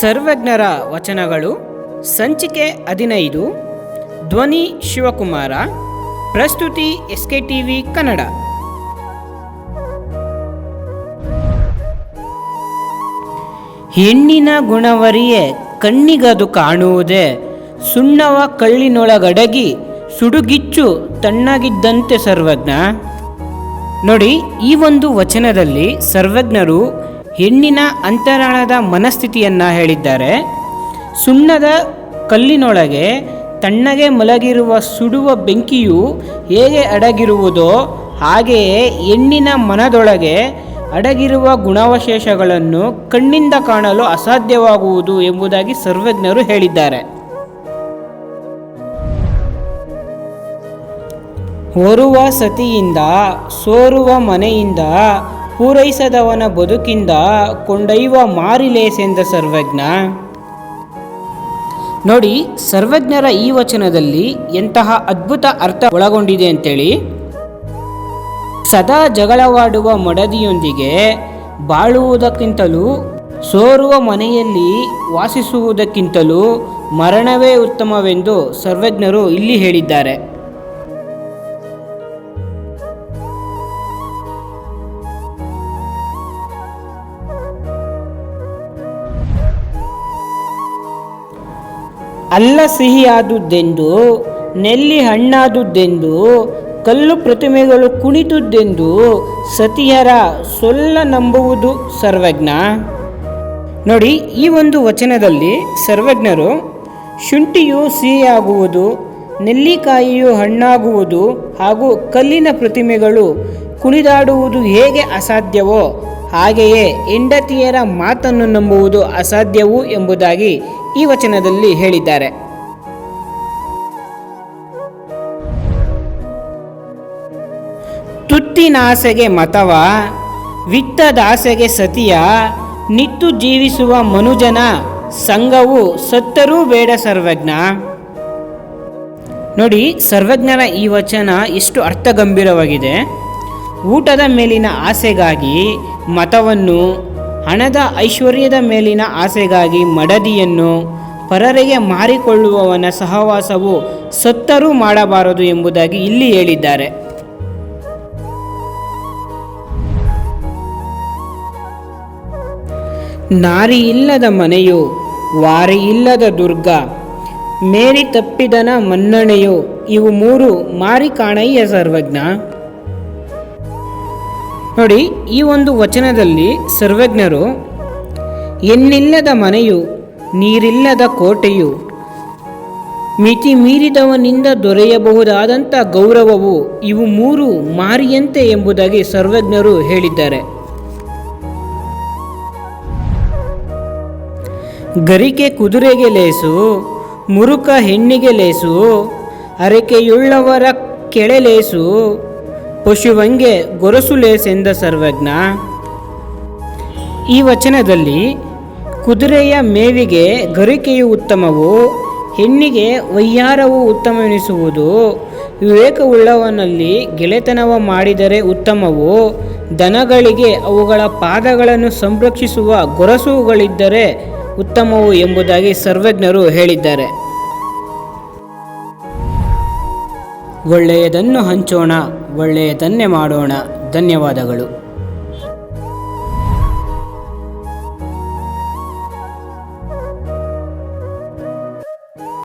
ಸರ್ವಜ್ಞರ ವಚನಗಳು, ಸಂಚಿಕೆ ಹದಿನೈದು, ಧ್ವನಿ ಶಿವಕುಮಾರ, ಪ್ರಸ್ತುತಿ S K T V Kannada. ಹೆಣ್ಣಿನ ಗುಣವರಿಯೇ ಕಣ್ಣಿಗದು ಕಾಣುವುದೇ, ಸುಣ್ಣವ ಕಳ್ಳಿನೊಳಗಡಗಿ ಸುಡುಗಿಚ್ಚು ತಣ್ಣಗಿದ್ದಂತೆ ಸರ್ವಜ್ಞ. ನೋಡಿ, ಈ ಒಂದು ವಚನದಲ್ಲಿ ಸರ್ವಜ್ಞರು ಹೆಣ್ಣಿನ ಅಂತರಾಳದ ಮನಸ್ಥಿತಿಯನ್ನು ಹೇಳಿದ್ದಾರೆ. ಸುಣ್ಣದ ಕಲ್ಲಿನೊಳಗೆ ತಣ್ಣಗೆ ಮಲಗಿರುವ ಸುಡುವ ಬೆಂಕಿಯು ಹೇಗೆ ಅಡಗಿರುವುದೋ ಹಾಗೆಯೇ ಹೆಣ್ಣಿನ ಮನದೊಳಗೆ ಅಡಗಿರುವ ಗುಣಾವಶೇಷಗಳನ್ನು ಕಣ್ಣಿಂದ ಕಾಣಲು ಅಸಾಧ್ಯವಾಗುವುದು ಎಂಬುದಾಗಿ ಸರ್ವಜ್ಞರು ಹೇಳಿದ್ದಾರೆ. ಹೊರುವ ಸತಿಯಿಂದ ಸೋರುವ ಮನೆಯಿಂದ ಪೂರೈಸದವನ ಬದುಕಿಂದ ಕೊಂಡೊಯ್ಯುವ ಮಾರಿಲೇಸೆಂದ ಸರ್ವಜ್ಞ. ನೋಡಿ, ಸರ್ವಜ್ಞರ ಈ ವಚನದಲ್ಲಿ ಎಂತಹ ಅದ್ಭುತ ಅರ್ಥ ಒಳಗೊಂಡಿದೆ ಅಂತೇಳಿ. ಸದಾ ಜಗಳವಾಡುವ ಮಡದಿಯೊಂದಿಗೆ ಬಾಳುವುದಕ್ಕಿಂತಲೂ, ಸೋರುವ ಮನೆಯಲ್ಲಿ ವಾಸಿಸುವುದಕ್ಕಿಂತಲೂ ಮರಣವೇ ಉತ್ತಮವೆಂದು ಸರ್ವಜ್ಞರು ಇಲ್ಲಿ ಹೇಳಿದ್ದಾರೆ. ಅಲ್ಲ ಸಿಹಿಯಾದುದೆಂದು ನೆಲ್ಲಿ ಹಣ್ಣಾದುದೆಂದು ಕಲ್ಲು ಪ್ರತಿಮೆಗಳು ಕುಣಿತುದೆಂದು ಸತಿಯರ ಸೊಲ್ಲ ನಂಬುವುದು ಸರ್ವಜ್ಞ. ನೋಡಿ, ಈ ಒಂದು ವಚನದಲ್ಲಿ ಸರ್ವಜ್ಞರು ಶುಂಠಿಯು ಸಿಹಿಯಾಗುವುದು, ನೆಲ್ಲಿಕಾಯಿಯು ಹಣ್ಣಾಗುವುದು ಹಾಗೂ ಕಲ್ಲಿನ ಪ್ರತಿಮೆಗಳು ಕುಣಿದಾಡುವುದು ಹೇಗೆ ಅಸಾಧ್ಯವೋ ಹಾಗೆಯೇ ಹೆಂಡತಿಯರ ಮಾತನ್ನು ನಂಬುವುದು ಅಸಾಧ್ಯವು ಎಂಬುದಾಗಿ ಈ ವಚನದಲ್ಲಿ ಹೇಳಿದ್ದಾರೆ. ತುತ್ತಿನಾಸೆಗೆ ಮತವ, ವಿತ್ತದಾಸೆಗೆ ಸತಿಯ, ನಿತ್ತು ಜೀವಿಸುವ ಮನುಜನ ಸಂಘವು ಸತ್ತರೂ ಬೇಡ ಸರ್ವಜ್ಞ. ನೋಡಿ, ಸರ್ವಜ್ಞರ ಈ ವಚನ ಎಷ್ಟು ಅರ್ಥಗಂಭೀರವಾಗಿದೆ. ಊಟದ ಮೇಲಿನ ಆಸೆಗಾಗಿ ಮತವನ್ನು ಹಣದ ಐಶ್ವರ್ಯದ ಮೇಲಿನ ಆಸೆಗಾಗಿ ಮಡದಿಯನ್ನು ಪರರಿಗೆ ಮಾರಿಕೊಳ್ಳುವವನ ಸಹವಾಸವು ಸತ್ತರೂ ಮಾಡಬಾರದು ಎಂಬುದಾಗಿ ಇಲ್ಲಿ ಹೇಳಿದ್ದಾರೆ. ನಾರಿ ಇಲ್ಲದ ಮನೆಯು, ವಾರಿ ಇಲ್ಲದ ದುರ್ಗ, ಮೇರಿ ತಪ್ಪಿದನ ಮನ್ನಣೆಯು, ಇವು ಮೂರು ಮಾರಿ ಕಾಣಯ್ಯ ಸರ್ವಜ್ಞ. ನೋಡಿ, ಈ ಒಂದು ವಚನದಲ್ಲಿ ಸರ್ವಜ್ಞರು, ಎನ್ನಿಲ್ಲದ ಮನೆಯು, ನೀರಿಲ್ಲದ ಕೋಟೆಯು ಮಿತಿ ಮೀರಿದವನಿಂದ ದೊರೆಯಬಹುದಾದಂಥ ಗೌರವವು ಇವು ಮೂರು ಮಾರಿಯಂತೆ ಎಂಬುದಾಗಿ ಸರ್ವಜ್ಞರು ಹೇಳಿದ್ದಾರೆ. ಗರಿಕೆ ಕುದುರೆಗೆ ಲೇಸು, ಮುರುಕ ಹೆಣ್ಣಿಗೆ ಲೇಸು, ಅರಕೆಯುಳ್ಳವರ ಕೆಳೆಲೇಸು ಪಶುವಂಗೆ ಗೊರಸು ಲೇಸೆಂದ ಸರ್ವಜ್ಞ. ಈ ವಚನದಲ್ಲಿ ಕುದುರೆಯ ಮೇವಿಗೆ ಗರಿಕೆಯು ಉತ್ತಮವು, ಹೆಣ್ಣಿಗೆ ವಯ್ಯಾರವು ಉತ್ತಮವೆನಿಸುವುದು, ವಿವೇಕವುಳ್ಳವನಲ್ಲಿ ಗೆಳೆತನವ ಮಾಡಿದರೆ ಉತ್ತಮವು, ದನಗಳಿಗೆ ಅವುಗಳ ಪಾದಗಳನ್ನು ಸಂರಕ್ಷಿಸುವ ಗೊರಸುಗಳಿದ್ದರೆ ಉತ್ತಮವು ಎಂಬುದಾಗಿ ಸರ್ವಜ್ಞರು ಹೇಳಿದ್ದಾರೆ. ಒಳ್ಳೆಯದನ್ನು ಹಂಚೋಣ ಒಳ್ಳೆಯದನ್ನೇ ಮಾಡೋಣ. ಧನ್ಯವಾದಗಳು.